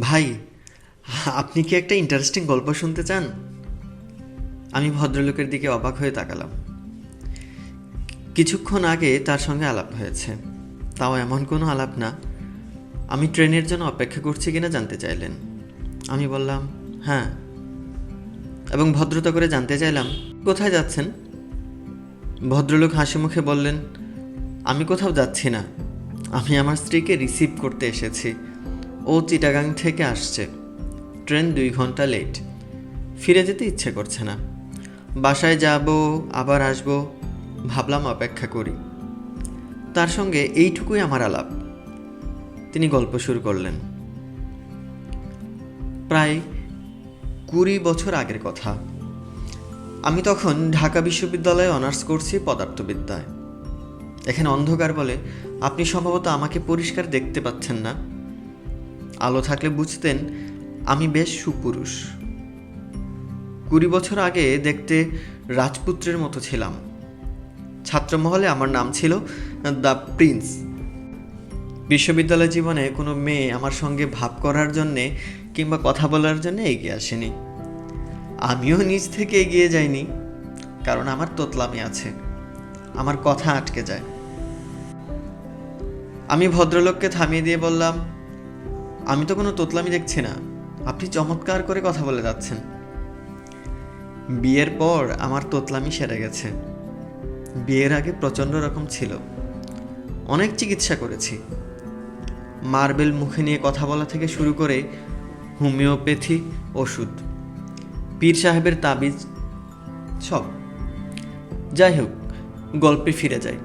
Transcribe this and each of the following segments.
ভাই, আপনি কি একটা ইন্টারেস্টিং গল্প শুনতে চান? আমি ভদ্রলোকের দিকে অবাক হয়ে তাকালাম। কিছুক্ষণ আগে তার সঙ্গে আলাপ হয়েছে। তাও এমন কোনো আলাপ না। আমি ট্রেনের জন্য অপেক্ষা করছি কিনা জানতে চাইলেন। আমি বললাম হ্যাঁ। এবং ভদ্রতা করে জানতে চাইলাম, কোথায় যাচ্ছেন? ভদ্রলোক হাসি মুখে বললেন, আমি কোথাও যাচ্ছি না। আমি আমার স্ত্রীকে রিসিভ করতে এসেছি। ও চিটাগাং থেকে আসছে। ট্রেন দুই ঘণ্টা লেট। ফিরে যেতে ইচ্ছে করছে না। বাসায় যাব, আবার আসব, ভাবলাম অপেক্ষা করি। তার সঙ্গে এইটুকুই আমার আলাপ। তিনি গল্প শুরু করলেন। প্রায় কুড়ি বছর আগের কথা। আমি তখন ঢাকা বিশ্ববিদ্যালয়ে অনার্স করছি পদার্থবিদ্যায়। এখানে অন্ধকার বলে আপনি সম্ভবত আমাকে পরিষ্কার দেখতে পাচ্ছেন না। আলো থাকলে বুঝতেন আমি বেশ সুপুরুষ। কুড়ি বছর আগে দেখতে রাজপুত্রের মতো ছিলাম। ছাত্রমহলে আমার নাম ছিল দ্য প্রিন্স। বিশ্ববিদ্যালয় জীবনে কোনো মেয়ে আমার সঙ্গে ভাব করার জন্যে কিংবা কথা বলার জন্য এগিয়ে আসেনি। আমিও নিজ থেকে এগিয়ে যাইনি, কারণ আমার তোতলামি আছে। আমার কথা আটকে যায়। আমি ভদ্রলোককে থামিয়ে দিয়ে বললাম আমি তো কোনো তোতলামি দেখছি না। আপনি চমৎকার করে কথা বলে যাচ্ছেন। বিয়ের পর আমার তোতলামি সেরে গেছে। বিয়ের আগে প্রচণ্ড রকম ছিল। অনেক চিকিৎসা করেছি। মার্বেল মুখে নিয়ে কথা বলা থেকে শুরু করে হোমিওপ্যাথি, ওষুধ, পীর সাহেবের তাবিজ, সব। যাই হোক, গল্পে ফিরে যাই।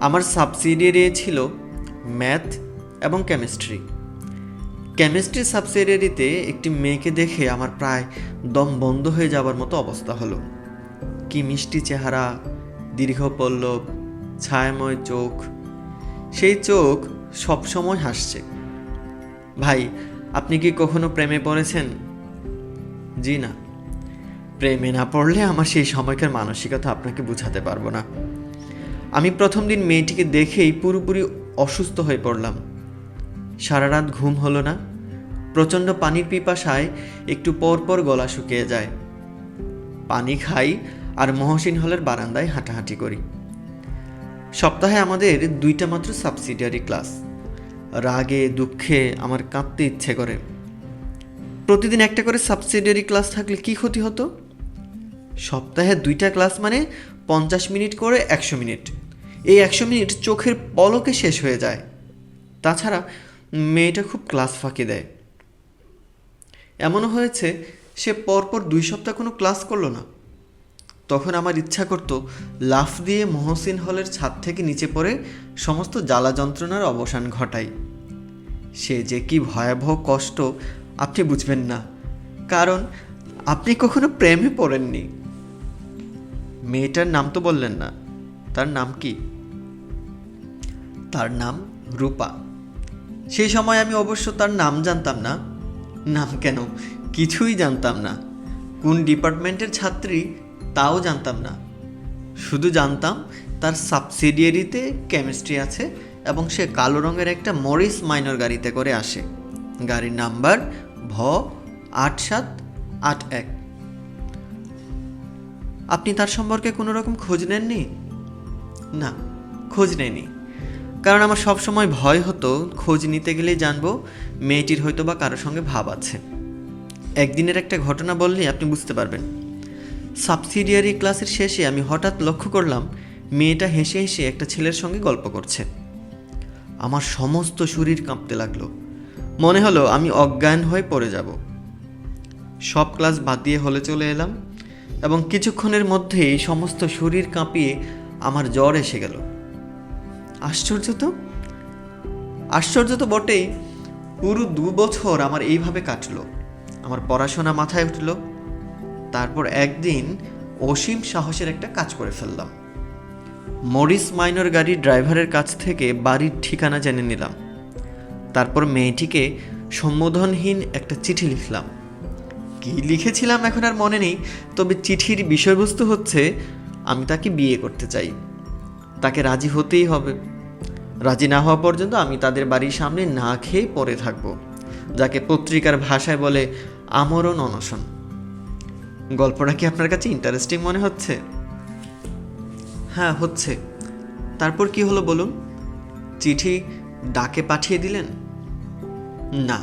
আমার সাবসিডিয়ারি ছিল ম্যাথ এবং কেমিস্ট্রি। কেমিস্ট্রি সাবসিডিয়ারিতে একটি মেয়েকে দেখে আমার প্রায় দম বন্ধ হয়ে যাবার মতো অবস্থা হলো। কি মিষ্টি চেহারা, দীর্ঘ পল্লব, ছায়াময় চোখ। সেই চোখ সবসময় হাসছে। ভাই, আপনি কি কখনো প্রেমে পড়েছেন? জি না। প্রেমে না পড়লে আমার সেই সময়কার মানসিকতা আপনাকে বোঝাতে পারব না। আমি প্রথম দিন মেয়েটিকে দেখেই পুরোপুরি অসুস্থ হয়ে পড়লাম। সারা রাত ঘুম হলো না। প্রচণ্ড পানির পিপাসায় একটু পর পর গলা শুকিয়ে যায়। পানি খাই আর মহসিন হলের বারান্দায় হাঁটাহাঁটি করি। সপ্তাহে আমাদের দুইটা মাত্র সাবসিডিয়ারি ক্লাস রাগে, দুঃখে আমার কাঁদতে ইচ্ছে করে। প্রতিদিন একটা করে সাবসিডিয়ারি ক্লাস থাকলে কি ক্ষতি হতো? সপ্তাহে দুইটা ক্লাস মানে পঞ্চাশ মিনিট করে একশো মিনিট। এই একশো মিনিট চোখের পলকে শেষ হয়ে যায়। তাছাড়া মেয়েটা খুব ক্লাস ফাঁকি দেয়। এমনও হয়েছে, সে পরপর দুই সপ্তাহ কোনো ক্লাস করল না। তখন আমার ইচ্ছা করতো, লাফ দিয়ে মহসিন হলের ছাদ থেকে নিচে পড়ে সমস্ত জ্বালা যন্ত্রণার অবসান ঘটাই। সে যে কি ভয়াবহ কষ্ট, আপনি বুঝবেন না। কারণ, আপনি কখনো প্রেমে পড়েননি। মেয়েটার নাম তো বললেন না। তার নাম কি? তার নাম রূপা। সেই সময় আমি অবশ্য তার নাম জানতাম না। নাম কেন? কিছুই জানতাম না। কোন ডিপার্টমেন্টের ছাত্রী তাও জানতাম না। শুধু জানতাম তার সাবসিডিয়ারিতে কেমিস্ট্রি আছে এবং সে কালো রঙের একটা মরিস মাইনর গাড়িতে করে আসে। গাড়ির নাম্বার ভ আট সাত আট এক। আপনি তার সম্পর্কে কোনো রকম খোঁজ নেননি? না, খোঁজ নেয়নি কারণ আমার সব সময় ভয় হতো খোঁজ নিতে গেলেই জানব মেয়েটির হয়তো বা কারোর সঙ্গে ভাব আছে। একদিনের একটা ঘটনা বললেই আপনি বুঝতে পারবেন। সাবসিডিয়ারি ক্লাসের শেষে আমি হঠাৎ লক্ষ্য করলাম মেয়েটা হেসে হেসে একটা ছেলের সঙ্গে গল্প করছে। আমার সমস্ত শরীর কাঁপতে লাগল। মনে হলো আমি অজ্ঞান হয়ে পড়ে যাব। সব ক্লাস বাদ দিয়ে হলে চলে এলাম এবং কিছুক্ষণের মধ্যেই সমস্ত শরীর কাঁপিয়ে আমার জ্বর এসে গেল। আশ্চর্য তো? আশ্চর্য তো বটেই। পুরো দু বছর আমার এইভাবে কাটলো। আমার পড়াশোনা মাথায় উঠল। তারপর একদিন অসীম সাহসের একটা কাজ করে ফেললাম। মরিস মাইনর গাড়ির ড্রাইভারের কাছ থেকে বাড়ির ঠিকানা জেনে নিলাম। তারপর মেয়েটিকে সম্বোধনহীন একটা চিঠি লিখলাম। কি লিখেছিলাম এখন আর মনে নেই, তবে চিঠির বিষয়বস্তু হচ্ছে, আমি তাকে বিয়ে করতে চাই। তাকে রাজি হতেই হবে। রাজি না হওয়া পর্যন্ত আমি তাদের বাড়ির সামনে না খেয়ে পড়ে থাকব, যাকে পত্রিকার ভাষায় বলে আমরণ অনশন। গল্পটা কি আপনার কাছে ইন্টারেস্টিং মনে হচ্ছে? হ্যাঁ হচ্ছে। তারপর কি হলো বলুন? চিঠি ডাকে পাঠিয়ে দিলেন? না,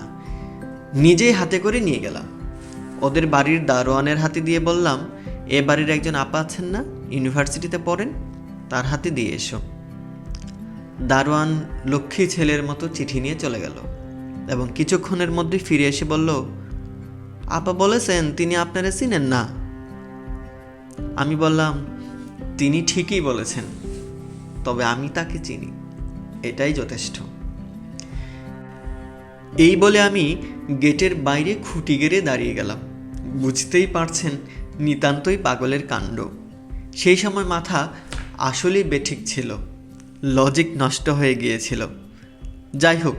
নিজেই হাতে করে নিয়ে গেলাম। ওদের বাড়ির দারোয়ানের হাতে দিয়ে বললাম, এ বাড়ির একজন আপা আছেন না? ইউনিভার্সিটিতে পড়েন? তার হাতে দিয়ে এসো। দারোয়ান লক্ষ্মী ছেলের মতো চিঠি নিয়ে চলে গেল এবং কিছুক্ষণের মধ্যে ফিরে এসে বলল, আপা বলেছেন তিনি আপনারা চিনেন না? আমি বললাম, তিনি ঠিকই বলেছেন, তবে আমি তাকে চিনি, এটাই যথেষ্ট। এই বলে আমি গেটের বাইরে খুঁটি গেড়ে দাঁড়িয়ে গেলাম। বুঝতেই পারছেন নিতান্তই পাগলের কাণ্ড। সেই সময় মাথা আসলেই বেঠিক ছিল। লজিক নষ্ট হয়ে গিয়েছিল। যাই হোক,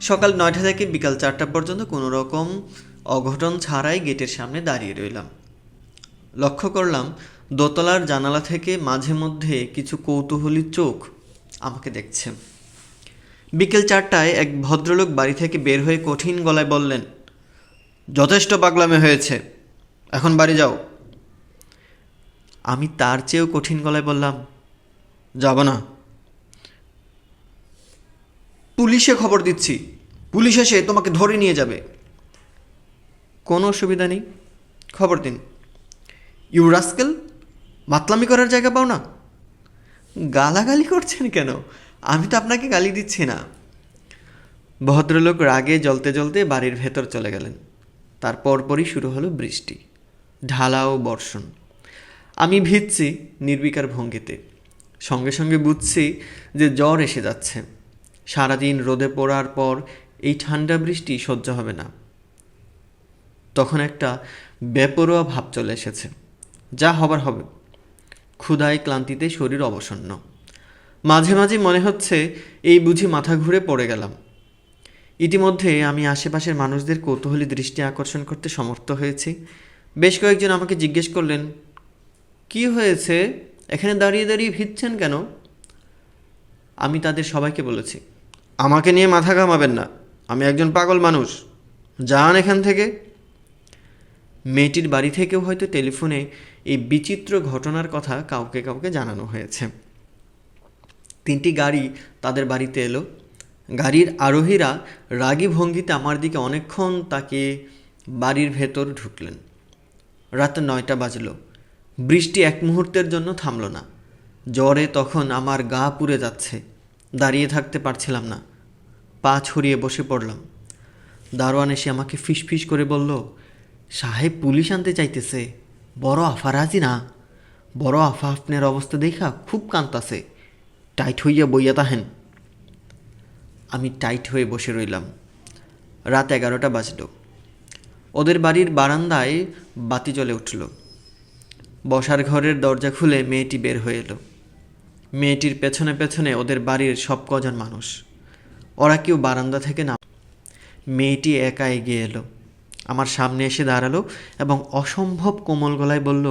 সকাল নয়টা থেকে বিকাল চারটা পর্যন্ত কোনো রকম অঘটন ছাড়াই গেটের সামনে দাঁড়িয়ে রইলাম। লক্ষ্য করলাম, দোতলার জানালা থেকে মাঝে মধ্যে কিছু কৌতূহলী চোখ আমাকে দেখছে। বিকেল চারটায় এক ভদ্রলোক বাড়ি থেকে বের হয়ে কঠিন গলায় বললেন, যথেষ্ট পাগলামে হয়েছে। এখন বাড়ি যাও। আমি তার চেয়েও কঠিন গলায় বললাম যাব না। পুলিশে খবর দিচ্ছি। পুলিশ এসে তোমাকে ধরে নিয়ে যাবে। কোনো অসুবিধা নেই। খবর দিন। ইউ রাস্কেল, মাতলামি করার জায়গা পাও না? গালাগালি করছেন কেন? আমি তো আপনাকে গালি দিচ্ছি না। ভদ্রলোক রাগে জ্বলতে জ্বলতে বাড়ির ভেতর চলে গেলেন। তার পরপরই শুরু হলো বৃষ্টি, ঢালা ও বর্ষণ। আমি ভিজছি নির্বিকার ভঙ্গিতে। সঙ্গে সঙ্গে বুঝছি যে জ্বর এসে যাচ্ছে। সারাদিন রোদে পড়ার পর এই ঠান্ডা বৃষ্টি সহ্য হবে না। তখন একটা বেপরোয়া ভাব চলে এসেছে। যা হবার হবে। ক্ষুধায় ক্লান্তিতে শরীর অবসন্ন। মাঝে মাঝে মনে হচ্ছে এই বুঝি মাথা ঘুরে পড়ে গেলাম। ইতিমধ্যে আমি আশেপাশের মানুষদের কৌতূহলী দৃষ্টি আকর্ষণ করতে সমর্থ হয়েছি। বেশ কয়েকজন আমাকে জিজ্ঞেস করলেন, কি হয়েছে? এখানে দাঁড়িয়ে দাঁড়িয়ে ভিজছেন কেন? আমি তাদের সবাইকে বলেছি, আমাকে নিয়ে মাথা ঘামাবেন না। আমি একজন পাগল মানুষ। যান এখান থেকে। মেয়েটির বাড়ি থেকেও হয়তো টেলিফোনে এই বিচিত্র ঘটনার কথা কাউকে কাউকে জানানো হয়েছে। তিনটি গাড়ি তাদের বাড়িতে এলো। গাড়ির আরোহীরা রাগী ভঙ্গিতে আমার দিকে অনেকক্ষণ তাকে বাড়ির ভেতর ঢুকলেন। রাত নয়টা বাজলো। বৃষ্টি এক মুহূর্তের জন্য থামল না। জ্বরে তখন আমার গা পুড়ে যাচ্ছে, দাঁড়িয়ে থাকতে পারছিলাম না। পা ছড়িয়ে বসে পড়লাম। দারোয়ান এসে আমাকে ফিসফিস করে বলল, সাহেব, পুলিশ আনতে চাইতেছে। বড় আফা রাজি না। বড় আফা আপনার অবস্থা দেখা খুব কান্তাছে। টাইট হইয়া বইয়া তাহেন। আমি টাইট হয়ে বসে রইলাম। রাত এগারোটা বাজল। ওদের বাড়ির বারান্দায় বাতি জ্বলে উঠল। বসার ঘরের দরজা খুলে মেয়েটি বের হয়ে এলো। মেয়েটির পেছনে পেছনে ওদের বাড়ির সব কজন মানুষ। ওরা কেউ বারান্দা থেকে না মেয়েটি একা এগিয়ে এলো। আমার সামনে এসে দাঁড়াল এবং অসম্ভব কোমল গলায় বলল,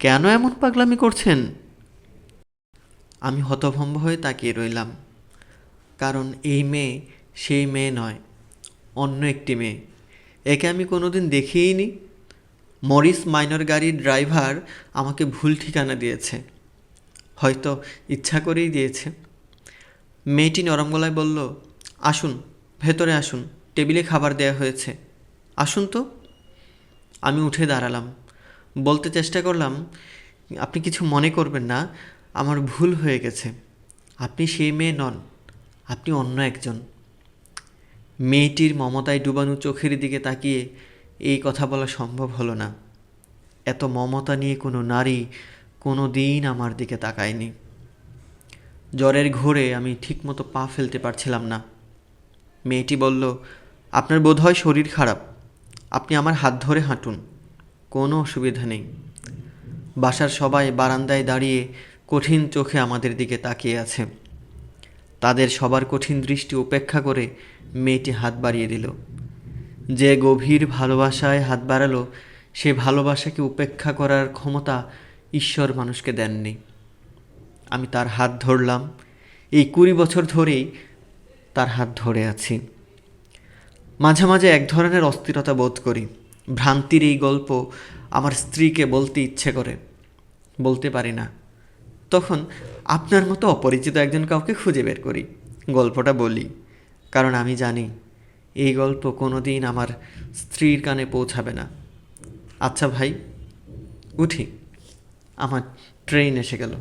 কেন এমন পাগলামি করছেন? আমি হতভম্ব হয়ে তাকিয়ে রইলাম, কারণ এই মেয়ে সেই মেয়ে নয়, অন্য একটি মেয়ে। একে আমি কোনোদিন দেখিইনি মরিস মাইনর গাড়ির ড্রাইভার আমাকে ভুল ঠিকানা দিয়েছে। হয়তো ইচ্ছা করেই দিয়েছে। মেয়েটি নরম গলায় বলল, আসুন, ভেতরে আসুন, টেবিলে খাবার দেয়া হয়েছে। আসুন তো। আমি উঠে দাঁড়ালাম। বলতে চেষ্টা করলাম, আপনি কিছু মনে করবেন না, আমার ভুল হয়ে গেছে। আপনি সেই মেয়ে নন, আপনি অন্য একজন। মেয়েটির মমতায় ডুবানো চোখের দিকে তাকিয়ে এই কথা বলা সম্ভব হলো না। এত মমতা নিয়ে কোনো নারী কোনো দিন আমার দিকে তাকায়নি। জ্বরের ঘোরে আমি ঠিকমতো পা ফেলতে পারছিলাম না। মেয়েটি বলল, আপনার বোধহয় শরীর খারাপ। আপনি আমার হাত ধরে হাঁটুন। কোনো অসুবিধা নেই। বাসার সবাই বারান্দায় দাঁড়িয়ে কঠিন চোখে আমাদের দিকে তাকিয়ে আছে। তাদের সবার কঠিন দৃষ্টি উপেক্ষা করে মেয়েটি হাত বাড়িয়ে দিল। যে গভীর ভালোবাসায় হাত বাড়ালো, সে ভালোবাসাকে উপেক্ষা করার ক্ষমতা ঈশ্বর মানুষকে দেননি। আমি তার হাত ধরলাম। এই কুড়ি বছর ধরেই তার হাত ধরে আছি। মাঝে মাঝে এক ধরনের অস্থিরতা বোধ করি। ভ্রান্তির এই গল্প আমার স্ত্রীকে বলতে ইচ্ছে করে। বলতে পারি না। তখন আপনার মতো অপরিচিত একজন কাউকে খুঁজে বের করি। গল্পটা বলি, কারণ আমি জানি এই গল্প কোনো দিন আমার স্ত্রীর কানে পৌঁছাবে না। আচ্ছা ভাই, উঠি। আমার ট্রেন এসে গেল।